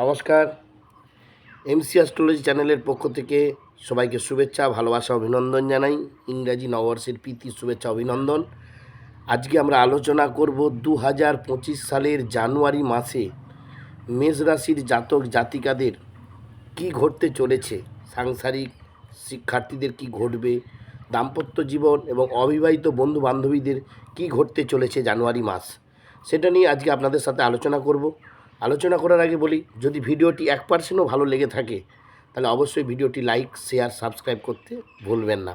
নমস্কার। MC astrology চ্যানেলের পক্ষ থেকে সবাইকে শুভেচ্ছা, ভালোবাসা, অভিনন্দন জানাই। ইংরাজি নববর্ষের প্রীতি, শুভেচ্ছা, অভিনন্দন। আজকে আমরা আলোচনা করব দু হাজার পঁচিশ সালের জানুয়ারি মাসে মেষ রাশির জাতক জাতিকাদের কি ঘটতে চলেছে, সাংসারিক শিক্ষার্থীদের কি ঘটবে, দাম্পত্য জীবন এবং অবিবাহিত বন্ধু বান্ধবীদের কি ঘটতে চলেছে জানুয়ারি মাস, সেটা নিয়ে আজকে আপনাদের সাথে আলোচনা করব। আলোচনা করার আগে বলি, যদি ভিডিওটি এক পার্সেন্টও ভালো লেগে থাকে, তাহলে অবশ্যই ভিডিওটি লাইক, শেয়ার, সাবস্ক্রাইব করতে ভুলবেন না।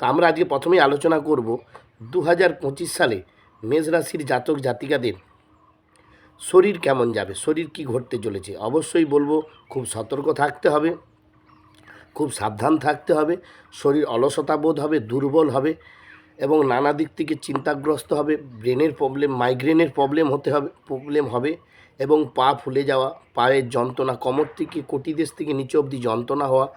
তো আমরা আজকে প্রথমেই আলোচনা করব দু হাজার পঁচিশ সালে মেষ রাশির জাতক জাতিকাদের শরীর কেমন যাবে, শরীর কি ঘটতে চলেছে? অবশ্যই বলব, খুব সতর্ক থাকতে হবে, খুব সাবধান থাকতে হবে, শরীর অলসতা বোধ হবে, দুর্বল হবে এবং নানা দিক থেকে চিন্তাগ্রস্ত হবে, ব্রেনের প্রবলেম মাইগ্রেনের প্রবলেম হতে হবে প্রবলেম হবে। এবং পা ফুলে যাওয়া, পায়ের যন্ত্রণা, কোমর থেকে কোটি দেশ থেকে নিচে অবধি যন্ত্রণা হওয়া,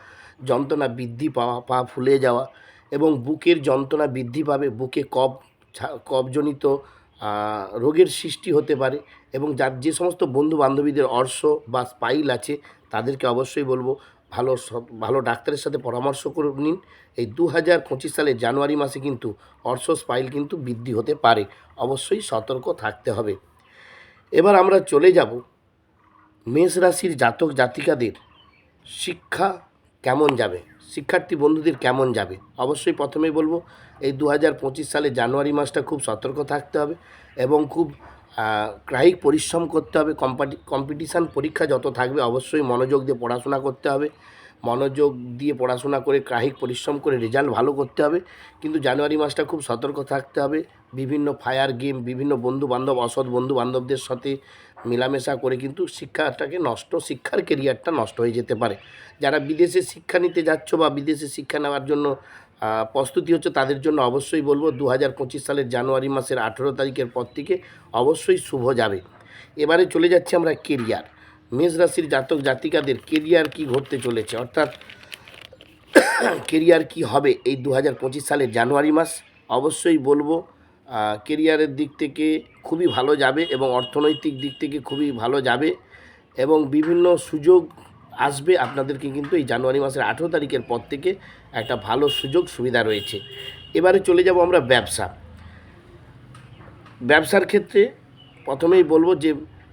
যন্ত্রণা বৃদ্ধি পাওয়া, পা ফুলে যাওয়া এবং বুকের যন্ত্রণা বৃদ্ধি পাবে, বুকে কফ, ছা- কফজনিত রোগের সৃষ্টি হতে পারে এবং যার যে সমস্ত বন্ধু বান্ধবীদের অর্শ বা স্পাইল আছে তাদেরকে অবশ্যই বলব, ভালো ভালো ডাক্তারের সাথে পরামর্শ করে নিন। এই দু হাজার পঁচিশ সালের জানুয়ারি মাসে কিন্তু অর্শ স্পাইল কিন্তু বৃদ্ধি হতে পারে। অবশ্যই সতর্ক থাকতে হবে। এবার আমরা চলে যাব মেষ রাশির জাতক জাতিকাদের শিক্ষা কেমন যাবে? শিক্ষার্থী বন্ধুদের কেমন যাবে? অবশ্যই প্রথমেই বলব, এই দু হাজার পঁচিশ সালে জানুয়ারি মাসটা খুব সতর্ক থাকতে হবে এবং খুব কায়িক পরিশ্রম করতে হবে। কম্পাটি, কম্পিটিশান পরীক্ষা যত থাকবে অবশ্যই মনোযোগ দিয়ে পড়াশোনা করতে হবে। মনোযোগ দিয়ে পড়াশোনা করে কায়িক পরিশ্রম করে রেজাল্ট ভালো করতে হবে। কিন্তু জানুয়ারি মাসটা খুব সতর্ক থাকতে হবে। বিভিন্ন ফায়ার গেম, বিভিন্ন বন্ধু বান্ধব অসৎ বন্ধু বান্ধবদের সাথে মেলামেশা করে কিন্তু শিক্ষাটাকে নষ্ট, শিক্ষার কেরিয়ারটা নষ্ট হয়ে যেতে পারে। যারা বিদেশে শিক্ষা নিতে যাচ্ছ বা বিদেশে শিক্ষা নেওয়ার জন্য প্রস্তুতি হচ্ছে তাদের জন্য অবশ্যই বলব দু হাজার পঁচিশ সালের জানুয়ারি মাসের আঠেরো তারিখের পর থেকে অবশ্যই শুভ যাবে। এবারে চলে যাচ্ছি আমরা কেরিয়ার। মেষ রাশির জাতক জাতিকাদের কেরিয়ার কি ঘটতে চলেছে? অর্থাৎ কেরিয়ার কি হবে এই দু হাজার পঁচিশ সালের জানুয়ারি মাস? অবশ্যই বলব কেরিয়ারের দিক থেকে খুবই ভালো যাবে এবং অর্থনৈতিক দিক থেকে খুবই ভালো যাবে এবং বিভিন্ন সুযোগ আসবে আপনাদেরকে কিন্তু এই জানুয়ারি মাসের আঠেরো তারিখের পর থেকে একটা ভালো সুযোগ সুবিধা রয়েছে। এবারে চলে যাব আমরা ব্যবসা। ব্যবসার ক্ষেত্রে প্রথমেই বলব যে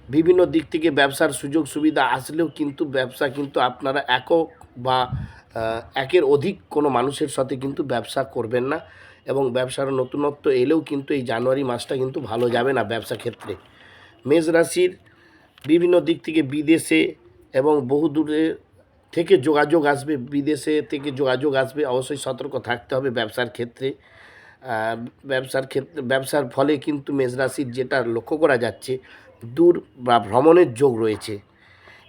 বিভিন্ন দিক থেকে ব্যবসার সুযোগ সুবিধা আসলেও কিন্তু ব্যবসা কিন্তু আপনারা একক বা একের অধিক কোনো মানুষের সাথে কিন্তু ব্যবসা করবেন না এবং ব্যবসার নতুনত্ব এলেও কিন্তু এই জানুয়ারি মাসটা কিন্তু ভালো যাবে না ব্যবসা ক্ষেত্রে। মেষ রাশির বিভিন্ন দিক থেকে বিদেশে এবং বহু দূরে থেকে যোগাযোগ আসবে, বিদেশে থেকে যোগাযোগ আসবে, অবশ্যই সতর্ক থাকতে হবে ব্যবসার ক্ষেত্রে। ব্যবসার ক্ষেত্রে, ব্যবসার ফলে কিন্তু মেষ রাশির যেটা লক্ষ্য করা যাচ্ছে দূর বা ভ্রমণের যোগ রয়েছে।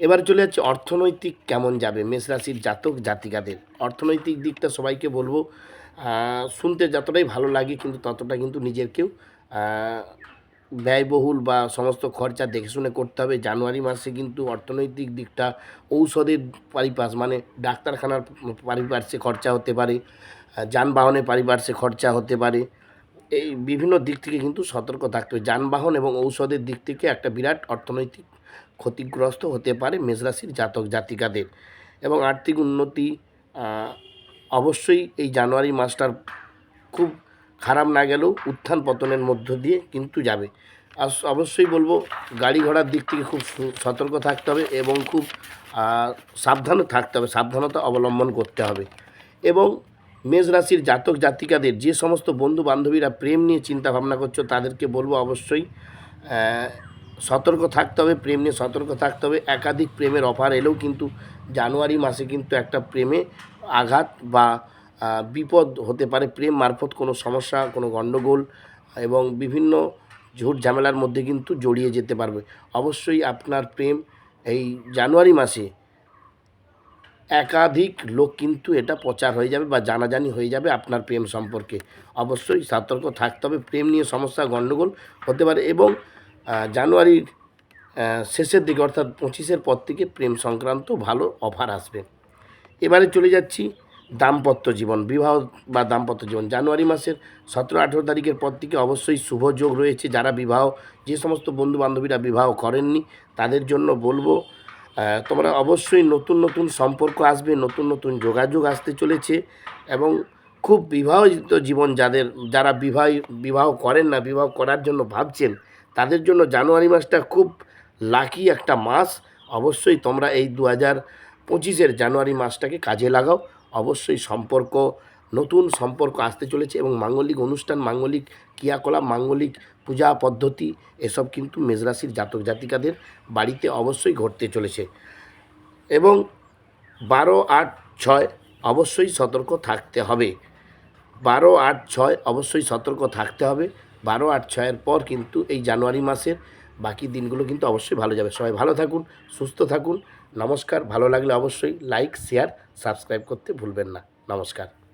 এবার চলে যাচ্ছে অর্থনৈতিক কেমন যাবে? মেষ রাশির জাতক জাতিকাদের। অর্থনৈতিক দিকটা সবাইকে বলব শুনতে যতটাই ভালো লাগে কিন্তু ততটা কিন্তু নিজেরকেও আহ, ব্যয়বহুল বা সমস্ত খরচা দেখে শুনে করতে হবে। জানুয়ারি মাসে কিন্তু অর্থনৈতিক দিকটা ঔষধের পারিপার্শ মানে ডাক্তারখানার পারিপার্শ্বে খরচা হতে পারে যানবাহনের পারিপার্শ্বে খরচা হতে পারে। এই বিভিন্ন দিক থেকে কিন্তু সতর্ক থাকতে হবে। যানবাহন এবং ঔষধের দিক থেকে একটা বিরাট অর্থনৈতিক ক্ষতিগ্রস্ত হতে পারে মেষরাশির জাতক জাতিকাদের। এবং আর্থিক উন্নতি অবশ্যই এই জানুয়ারি মাসটার খুব খারাপ না গেলেও উত্থান পতনের মধ্য দিয়ে কিন্তু যাবে। আর অবশ্যই বলব গাড়ি ঘোড়ার দিক থেকে খুব সতর্ক থাকতে হবে এবং খুব সাবধানে থাকতে হবে। সাবধানতা অবলম্বন করতে হবে। এবং মেষ রাশির জাতক জাতিকাদের যে সমস্ত বন্ধু বান্ধবীরা প্রেম নিয়ে চিন্তা ভাবনা করছ, তাদেরকে বলব অবশ্যই সতর্ক থাকতে হবে, প্রেম নিয়ে সতর্ক থাকতে হবে। একাধিক প্রেমের অফার এলেও কিন্তু জানুয়ারি মাসে কিন্তু একটা প্রেমে আঘাত বা বিপদ হতে পারে। প্রেম মারফত কোনো সমস্যা, কোনো গণ্ডগোল এবং বিভিন্ন ঝুট ঝামেলার মধ্যে কিন্তু জড়িয়ে যেতে পারবে। অবশ্যই আপনার প্রেম এই জানুয়ারি মাসে একাধিক লোক কিন্তু এটা প্রচার হয়ে যাবে বা জানাজানি হয়ে যাবে আপনার প্রেম সম্পর্কে। অবশ্যই সতর্ক থাকতে হবে, প্রেম নিয়ে সমস্যা, গণ্ডগোল হতে পারে এবং জানুয়ারির শেষের দিকে অর্থাৎ পঁচিশের পর থেকে প্রেম সংক্রান্ত ভালো অফার আসবে। এবারে চলে যাচ্ছি দাম্পত্য জীবন, বিবাহ বা দাম্পত্য জীবন। জানুয়ারি মাসের সতেরো, আঠেরো তারিখের পর থেকে অবশ্যই শুভ যোগ রয়েছে। যারা বিবাহ, যে সমস্ত বন্ধু বান্ধবীরা বিবাহ করেননি, তাদের জন্য বলব তোমরা অবশ্যই নতুন নতুন সম্পর্ক আসবে, নতুন নতুন যোগাযোগ আসতে চলেছে এবং খুব বিবাহিত জীবন যাদের, যারা বিবাহ বিবাহ করেন না, বিবাহ করার জন্য ভাবছেন, তাদের জন্য জানুয়ারি মাসটা খুব লাকি একটা মাস। অবশ্যই তোমরা এই দু হাজার পঁচিশের জানুয়ারি মাসটাকে কাজে লাগাও। অবশ্যই সম্পর্ক নতুন সম্পর্ক আসতে চলেছে এবং মাঙ্গলিক অনুষ্ঠান, মাঙ্গলিক ক্রিয়াকলাপ, মাঙ্গলিক পূজা পদ্ধতি, এসব কিন্তু মেজরাশির জাতক জাতিকাদের বাড়িতে অবশ্যই ঘটতে চলেছে। এবং বারো আট ছয় অবশ্যই সতর্ক থাকতে হবে। বারো আট ছয় অবশ্যই সতর্ক থাকতে হবে। বারো আট ছয়ের পর কিন্তু এই জানুয়ারি মাসের বাকি দিনগুলো কিন্তু অবশ্যই ভালো যাবে। সবাই ভালো থাকুন, সুস্থ থাকুন। নমস্কার, ভালো লাগলে অবশ্যই লাইক, শেয়ার, সাবস্ক্রাইব করতে ভুলবেন না। নমস্কার।